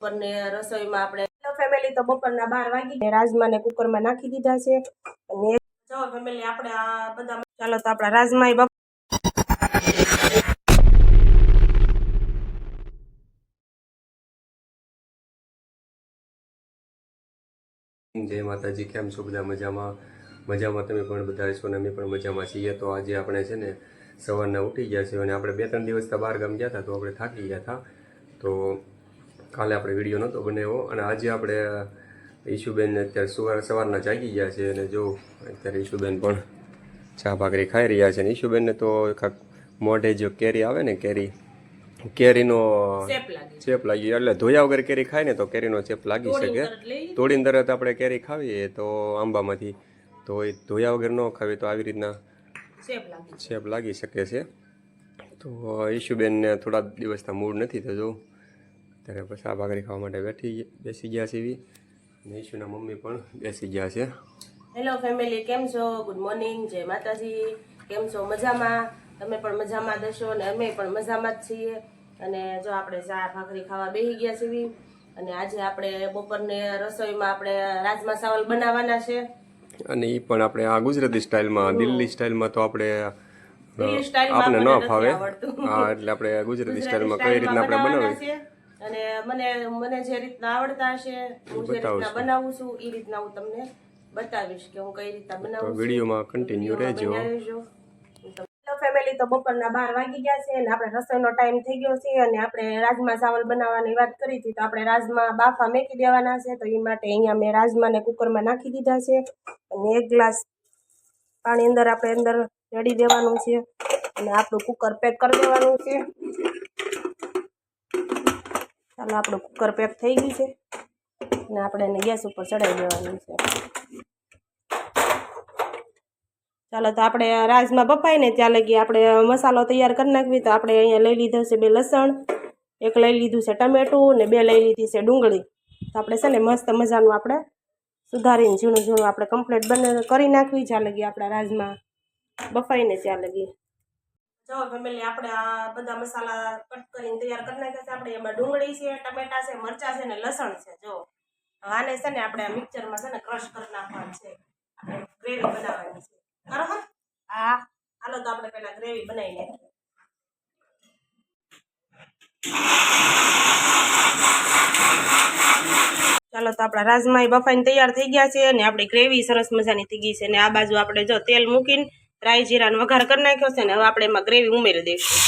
બપોરની રસોઈમાં આપણે ફેમિલી તો બપોરના બાર વાગી ને રાજમાને કુકરમાં નાખી દીધા છે. અને જો ફેમિલી આપણે આ બધા ચાલો તો આપણા રાજમા જય માતાજી, કેમ છો? બધા મજામાં? મજામાં તમે પણ બધા છો ને અમે પણ મજામાં છીએ. તો આજે આપણે છે ને સવારના ઉઠી ગયા છીએ અને આપણે બે ત્રણ દિવસ બહાર ગામ ગયા હતા, તો આપણે થાકી ગયા હતા. તો કાલે આપણે વીડિયો નહોતો બનાવ્યો અને આજે આપણે ઈશુબેન અત્યારે સવાર સવારના જાગી ગયા છે અને જો અત્યારે ઈશુબેન પણ ચા ભાખરી ખાઈ રહ્યા છે અને ઈશુબેનને તો કાંક મોઢે જો કેરી આવે ને કેરી કેરીનો ચેપ લાગી. એટલે ધોયા વગર કેરી ખાય ને તો કેરીનો ચેપ લાગી શકે. તોડીને તરત આપણે કેરી ખાવીએ તો આંબામાંથી તો એ ધોયા વગર ન ખાવી તો આવી રીતના ચેપ લાગી શકે છે. તો ઈશુબેનને થોડા દિવસના મૂડ નથી તો જો ત્યારે પછી આ ભાખરી ખાવા માટે બેઠી બેસી ગયા છે એવી અને મમ્મી પણ બેસી ગયા છે. હેલો ફેમિલી કેમ છો? ગુડ મોર્નિંગ જય માતાજી. કેમ છો? મજામાં? તમે પણ મજામાં દશો અને અમે પણ મજામાં જ છીએ. અને જો આપણે ચા ભાખરી ખાવા બેસી ગયા છીએ અને આજે આપણે બપોરને રસોઈમાં આપણે રાજમા ચાવલ બનાવવાના છે. અને એ પણ આપણે આ ગુજરાતી સ્ટાઇલમાં દિલ્હી સ્ટાઇલમાં તો આપણે આપણે ન ફાવે. હા એટલે આપણે ગુજરાતી સ્ટાઇલમાં કઈ રીતના આપણે બનાવીએ? અને મને મને જે રીતના આવડતા હશે હું જે રીતના બનાવું છું એ રીતના હું તમને બતાવીશ કે હું કઈ રીતના બનાવું વિડીયોમાં કન્ટિન્યુ રહેજો. હેલો ફેમિલી તો બપોરના બાર વાગી ગયા છે અને આપણે રસોઈનો ટાઈમ થઈ ગયો છે અને આપણે રાજમા ચાવલ બનાવવાની વાત કરી હતી. તો આપણે રાજમા બાફા મેકી દેવાના છે તો એ માટે અહીંયા મેં રાજમાને કુકરમાં નાખી દીધા છે. અને એક ગ્લાસ પાણી અંદર આપણે અંદર રેડી દેવાનું છે. અને આપણું કુકર પેક કરી દેવાનું છે. ચાલો આપણું કુકર પેક થઈ ગયું છે. અને આપણે એને ગેસ ઉપર ચડાવી દેવાનું છે. ચાલો તો આપણે રાજમાં બપાઈને ત્યાં લગી આપણે મસાલો તૈયાર કરી નાખવી. તો આપણે અહીંયા લઈ લીધો છે બે લસણ, એક લઈ લીધું છે ટમેટું ને બે લઈ લીધી છે ડુંગળી. તો આપણે છે ને મસ્ત મજાનું આપણે સુધારીને ઝીણું ઝીણું આપણે કમ્પ્લીટ બને કરી નાખવી. જ્યાં લગી આપણા રાજમાં બફાઈને ત્યાં લગી. જો ફેમિલી આપણે આ બધા મસાલા કટ કરીને તૈયાર કરી નાખ્યા છે. આપણે એમાં ડુંગળી છે ટમેટા છે મરચાં છે ને લસણ છે જો. આને છે ને આપણે મિક્સરમાં છે ને ક્રશ કરી નાખવાનું છે. આપણે ગ્રેવી બનાવવાની છે. બરાબર? હા. હાલો તો આપણે પહેલાં ગ્રેવી બનાવી નાખીએ ચાલો તો આપણા રાજમાઈ બફાઈને તૈયાર થઈ ગયા છે અને આપણી ગ્રેવી સરસ મજાની થઈ ગઈ છે. અને આ બાજુ આપણે જો તેલ મૂકીને રાઈ જીરાનો વઘાર કરી નાખ્યો છે ને હવે આપણે એમાં ગ્રેવી ઉમેરી દઈશું.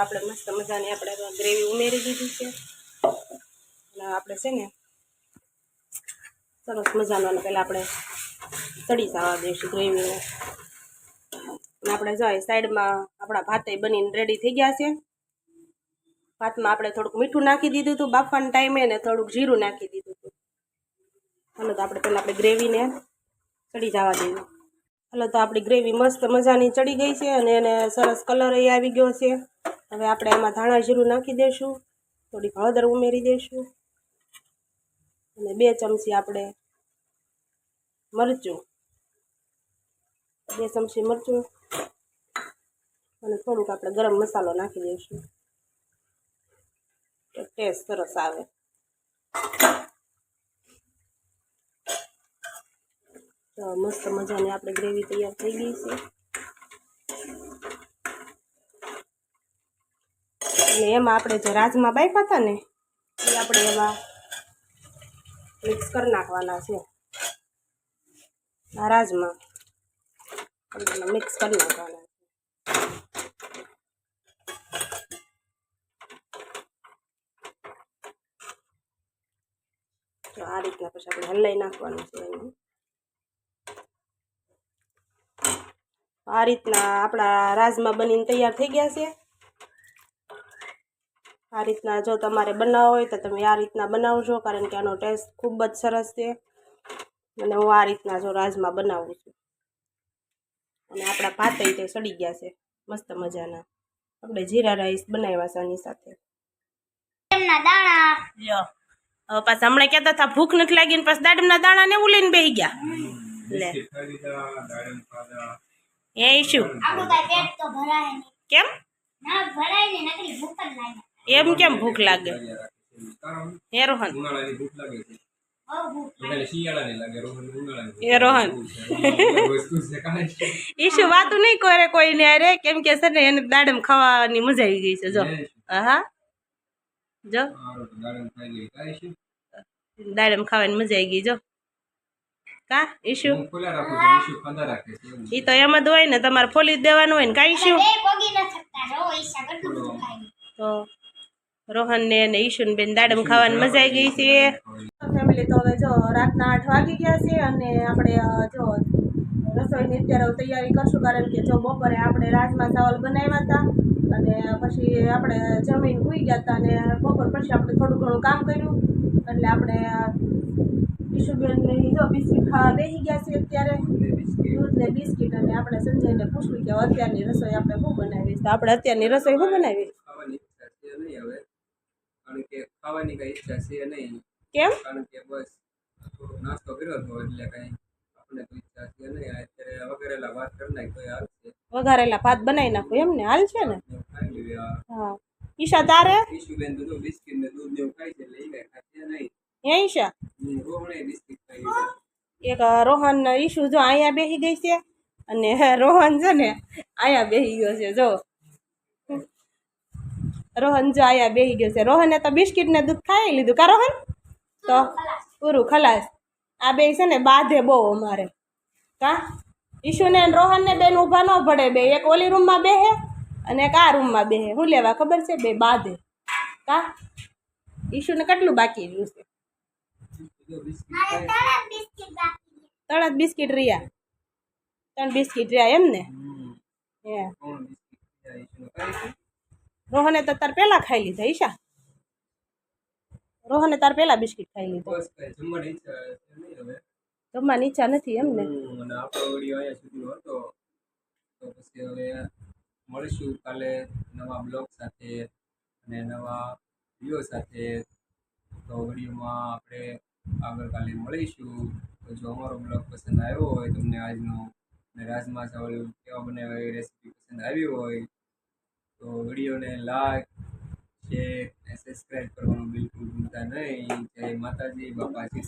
આપણે મસ્ત મજાની આપણે ગ્રેવી ઉમેરી દીધી છે. અને આપણે છે ને સરસ મજાનો પહેલાં આપણે તળી જવા દઈશું ગ્રેવીને આપણે જોઈએ સાઈડમાં આપણા ભાતે બનીને રેડી થઈ ગયા છે. ભાતમાં આપણે થોડુંક મીઠું નાખી દીધું હતું, બાફવાના ટાઈમે ને થોડુંક જીરું નાખી દીધું હતું. હાલો તો આપણે પહેલાં આપણે ગ્રેવીને ચડી જવા દઈએ. હાલો તો આપણી ગ્રેવી મસ્ત મજાની ચડી ગઈ છે અને એને સરસ કલર એ આવી ગયો છે. હવે આપણે એમાં ધાણા જીરું નાખી દઈશું થોડીક હળદર ઉમેરી દઈશું અને બે ચમચી આપણે મરચું. બે ચમચી મરચું. અને થોડુંક આપણે ગરમ મસાલો નાખી દઈશું. તો ટેસ્ટ સરસ આવે. તો મસ્ત મજાની આપણે ગ્રેવી તૈયાર થઈ ગઈ છે. અને એમાં આપણે જે રાજમાં બાફ્યા હતા ને, એ આપણે એમાં મિક્સ કરી નાખવાના છે. રાજમાં. મિક્સ કરી નાખવાના તો આ રીતના પછી આપણે હલાઈ નાખવાનું છે એને આ રીતના આપણા રાજમાં બનીને તૈયાર થઈ ગયા છે આ રીતના જો તમારે બનાવવો હોય તો તમે આ રીતના બનાવજો કારણ કે આનો ટેસ્ટ ખૂબ જ સરસ છે અને હું આ રીતના જો રાજમાં બનાવું છું અને આપણા ભાતે તે સડી ગયા છે. મસ્ત મજાના. આપણે જીરા રાઈસ બનાવ્યા છે આની સાથે. લ્યો. પાછા હમણાં કહેતા હતા ભૂખ નથી લાગી ને પાછા દાડમના દાણા ને એવું લઈને બેસી ગયા. લે. એ શું? કેમ? ના ભરાય ને નકરી ભૂખ જ લાગે. એમ કેમ ભૂખ લાગે? હે રોહન. ભૂખ લાગે ઈશુ વાતું નહીં કરે કોઈને અરે કેમ કે છે ને એને દાડમ ખાવાની મજા આવી ગઈ છે જો. હા જો. દાડમ ખાવાની મજા આવી ગઈ જો. કા ઈશુ? હું ખોલા રાખું છું ઈશુ ખાધા રાખે છે એવું. ઈ તો એમ જ હોય ને તમારે ફોલી જ દેવાનું હોય ને કા ઈશુ? ઈશા ખાય. તો રોહન ને અને ને બેન દાડમ ખાવાની મજા આવી ગઈ છે. ફેમિલી તો હવે જો રાતના આઠ વાગી ગયા છે અને આપણે જો રસોઈની અત્યારે તૈયારી કરશું, કારણ કે જો બપોરે આપણે રાજમાં ચાવલ બનાવ્યા હતા અને પછી આપણે જમીન સૂઈ ગયા હતા અને બપોર પછી આપણે થોડું ઘણું કામ કર્યું. એટલે આપણે ઈશુબેનની જો બિસ્કિટ ખાવા બેસી ગયા છે અત્યારે. દૂધ ને બિસ્કિટ અને આપણે સંજયને પૂછ્યું કે અત્યારની રસોઈ આપણે શું બનાવી તો આપણે અત્યારની રસોઈ શું બનાવી ખાવાની હવે. કારણ કે ખાવાની કઈ ઈચ્છા છે નહીં. કેમ? કારણ કે બસ થોડો નાસ્તો કર્યો હતો એટલે કઈ આપણે તો ઈચ્છા છે નહીં. અત્યારે વગેરેલા વાત કરી નાખ તો હાલશે વઘારેલા ભાત બનાવી નાખું એમ ને હાલ છે ને? એવું ખાઈ લેવી આ હા. ઈશા તારે? ઈશુબેન તો જો બિસ્કિટ ને દૂધ ને એવું ખાય છે એટલે એ કઈ ખાશે નહીં. હે ઈશા? હમ, રોહણે બિસ્કિટ ખાઈ લીધા. એક અ, રોહન ઈશુ જો અહીંયા બેસી ગઈ છે અને રોહન છે ને અહીંયા બેસી ગયો છે જો. રોહન જો અહીંયા બેસી ગયો છે. રોહને તો બિસ્કિટ ને દૂધ ખાઈ લીધું. કા રોહન? તો પૂરું ખલાસ. આ બે છે ને બાંધે બહુ અમારે. કા? ઈશુને રોહનને બેન ઊભા ન પડે બે. એક ઓલી રૂમમાં બેહે અને એક આ રૂમમાં બેહે. શું લેવા ખબર છે? બે બાંધે. કા? ઈશુને કેટલું બાકી રહ્યું છે? જો બિસ્કિટ રહ્યા. ત્રણ બિસ્કિટ રહ્યા એમ ને? હે. રોહને તો તાર પહેલાં ખાઈ લીધા ઈશા. રોહને તાર પહેલા બિસ્કિટ ખાઈ લીધું. જમવાની ઈચ્છા નથી એમ ને. આપણો વીડિયો અહીંયા સુધીનો હતો. તો પછી હવે મળીશું કાલે નવા બ્લોગ સાથે અને નવા વીડિયો સાથે. તો વિડીયોમાં આપણે આગળ કાલે મળીશું. તો જો અમારો બ્લોગ પસંદ આવ્યો હોય તમને આજનો અને રાજમા ચાવલ કેવા બનાવ્યા એ રેસીપી પસંદ આવી હોય તો વિડીયોને લાઈક શેર અને કરવાનું બિલકુલ ભૂલતા નહીં. જય માતાજી બાપાજી